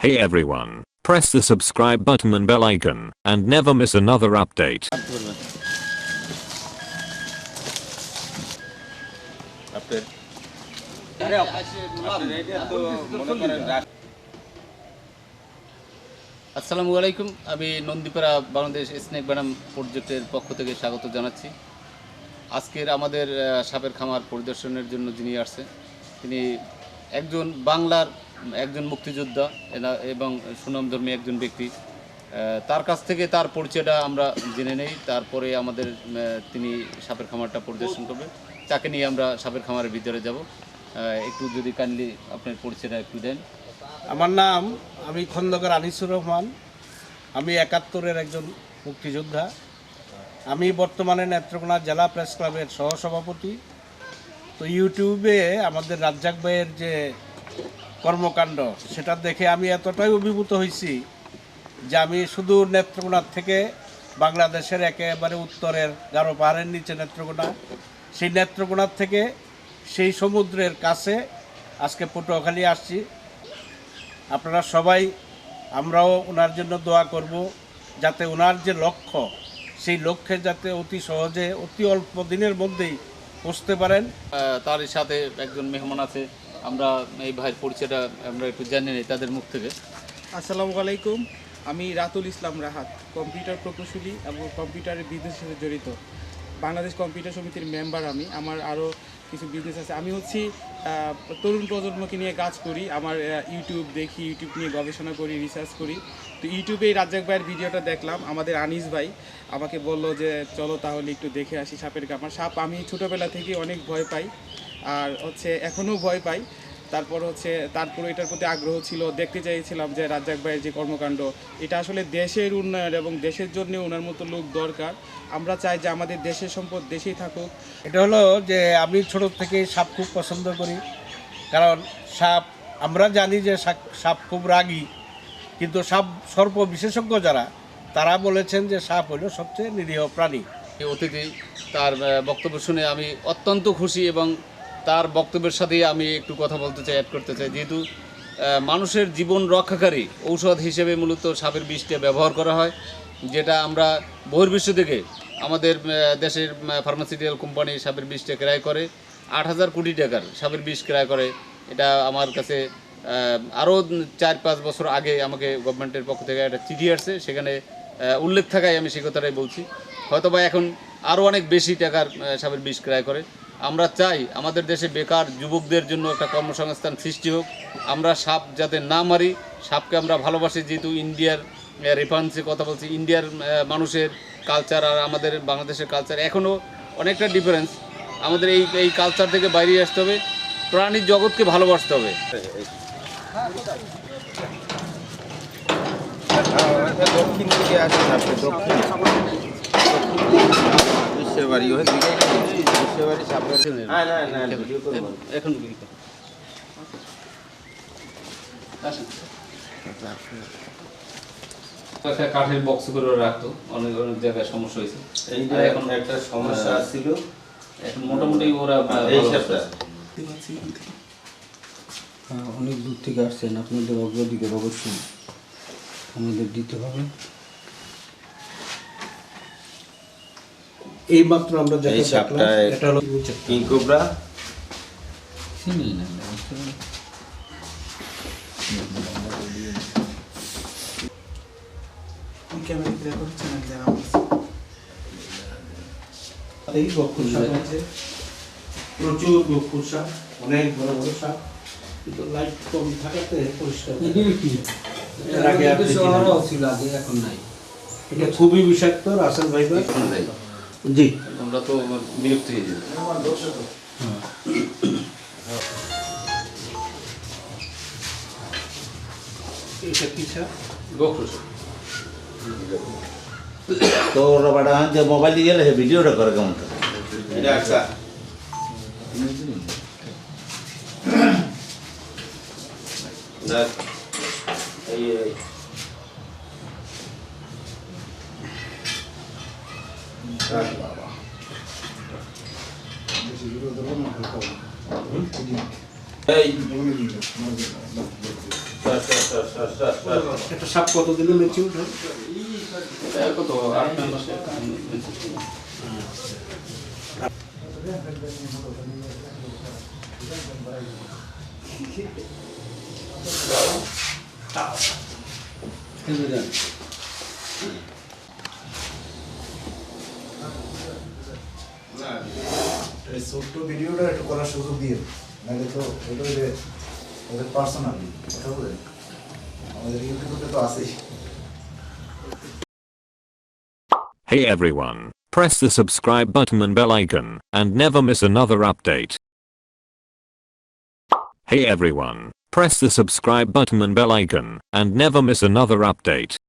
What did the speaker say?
Hey everyone, press the subscribe button and bell icon, and never miss another update. আসসালামু আলাইকুম আমি Nandipara Bangladesh snake ব্যানাম প্রজেক্টের পক্ষ থেকে স্বাগত জানাচ্ছি আজকের আমাদের সাপের খামার পরিদর্শনের জন্য যিনি আসছে তিনি একজন বাংলার একজন মুক্তিযোদ্ধা এবং সুনামধর্মী একজন ব্যক্তি। তার কাছ থেকে তার পরিচয়টা আমরা জেনে নেই। তারপরে আমাদের তিনি সাপের খামারটা পরিদর্শন করবে তাকে নিয়ে আমরা সাপের খামারের ভিতরে যাব। একটু যদি কাইন্ডলি আপনার পরিচয়টা একটু দেন। আমার নাম, আমি খন্দকার আনিসুর রহমান। আমি একাত্তরের একজন মুক্তিযোদ্ধা। আমি বর্তমানে নেত্রকোনা জেলা প্রেস ক্লাবের সহসভাপতি। তো ইউটিউবে আমাদের রাজ্জাক ভাইয়ের যে কর্মকাণ্ড, সেটা দেখে আমি এতটাই অভিভূত হয়েছি যে আমি শুধু নেত্রকোনার থেকে বাংলাদেশের একেবারে উত্তরের, গারো পাহাড়ের নিচে নেত্রকোনা, সেই নেত্রকোনার থেকে সেই সমুদ্রের কাছে আজকে পটুয়াখালী আসছি। আপনারা সবাই, আমরাও ওনার জন্য দোয়া করব যাতে ওনার যে লক্ষ্য, সেই লক্ষ্যে যাতে অতি সহজে, অতি অল্প দিনের মধ্যেই পৌঁছতে পারেন। তার সাথে একজন মেহমান আছে আমরা এই ভাইয়ের পরিচয়টা আমরা একটু জানি নিই, তাদের মুখ থেকে। আসসালামু আলাইকুম। আমি রাতুল ইসলাম রাহাত, কম্পিউটার প্রকৌশলী এবং কম্পিউটারের বিজনেসের সাথে জড়িত। বাংলাদেশ কম্পিউটার সমিতির মেম্বার আমি। আমার আরও কিছু বিজনেস আছে। আমি হচ্ছি তরুণ প্রজন্মকে নিয়ে কাজ করি। আমার ইউটিউব দেখি, ইউটিউব নিয়ে গবেষণা করি রিসার্চ করি। তো ইউটিউবে এই রাজ্জাক ভাইয়ের ভিডিওটা দেখলাম। আমাদের আনিস ভাই আমাকে বলল যে, চলো তাহলে একটু দেখে আসি সাপের কামড় সাপ, আমি ছোটোবেলা থেকে অনেক ভয় পাই। আর হচ্ছে এখনও ভয় পাই। তারপর হচ্ছে তারপর এটার প্রতি আগ্রহ ছিল। দেখতে চাইছিলাম যে রাজ্জাক ভাইয়ের যে কর্মকাণ্ড এটা আসলে দেশের উন্নয়ন এবং দেশের জন্য ওনার মতো লোক দরকার। আমরা চাই যে আমাদের দেশের সম্পদ দেশেই থাকুক। এটা হলো যে আমি ছোট থেকে সাপ খুব পছন্দ করি। কারণ সাপ আমরা জানি যে সাপ- সাপ খুব রাগী। কিন্তু সাপ সর্প বিশেষজ্ঞ যারা তারা বলেছেন যে সাপ হলো সবচেয়ে নিরীহ প্রাণী। এই অতিথি তার বক্তব্য শুনে আমি অত্যন্ত খুশি এবং তার বক্তব্যের সাথে আমি একটু কথা বলতে চাই অ্যাড করতে চাই। যেহেতু মানুষের জীবন রক্ষাকারী ঔষধ হিসেবে মূলত সাপের বিষটা ব্যবহার করা হয়, যেটা আমরা বহির্বিশ্ব থেকে আমাদের দেশের ফার্মাসিউটিক্যাল কোম্পানি সাপের বিষটা ক্রয় করে, আট হাজার কোটি টাকার সাপের বিষ ক্রয় করে। এটা আমার কাছে আরও চার পাঁচ বছর আগে আমাকে গভর্নমেন্টের পক্ষ থেকে একটা চিঠি আসছে, সেখানে উল্লেখ থাকায় আমি সে কথাটাই বলছি। হয়তোবা এখন আরও অনেক বেশি টাকার সাপের বিষ ক্রয় করে। আমরা চাই আমাদের দেশে বেকার যুবকদের জন্য একটা কর্মসংস্থান সৃষ্টি হোক। আমরা সাপ যাতে না মারি, সাপকে আমরা ভালোবাসি, যেহেতু ইন্ডিয়ার রেফারেন্সে কথা বলছি, ইন্ডিয়ার মানুষের কালচার আর আমাদের বাংলাদেশের কালচার এখনও অনেকটা ডিফারেন্স আমাদের এই এই কালচার থেকে বাইরে আসতে হবে প্রাণীর জগৎকে ভালোবাসতে হবে। দক্ষিণ দিকে আছে দক্ষিণ। বাড়ি, ওই দিকে। সাপের হ্যাঁ না না ভিডিও করব এখন আসেন। কাঠের বক্স করে রাখতো। অনেক অনেক জায়গায় সমস্যা হয়েছে। এই যে এখন একটা সমস্যা ছিল। এখন মোটামুটি ওরা আছে। হ্যাঁ, অনেক দূর থেকে আসছেন। আপনাদের অগ্রাধিকার অবশ্যই আমাদের দিতে হবে। এই মাত্র আমরা এই এটা হলো কিং কোবরা। এই সাপ। আছে প্রচুর সাপ অনেক বড় বড় সাপ। কিন্তু লাইট কম থাকাতে পরিষ্কার এর আগে ছিল আগে এখন নাই। এটা খুবই বিষাক্ত রাসেল ভাই যাই। জি। আমরা তো বিরক্ত হয়ে যাই এটা কি সাপ গোখরোশ তো ওরা বাড়া যে মোবাইল দিয়ে গেলে ভিডিওটা করে কেমন? এটা একটা। এই। একটা সাপ কত দিনে মেচিউর হয় এটা কত আট নয় মাসে এই ছোট্ট ভিডিওটা একটু করার সুযোগ দিয়ে নাহলে তো এটা হইলে ওদের পার্সোনাল কথা বলেন আমাদের ইউটিউবে তো আছেই Hey everyone, press the subscribe button and bell icon, and never miss another update. Hey everyone, press the subscribe button and bell icon, and never miss another update.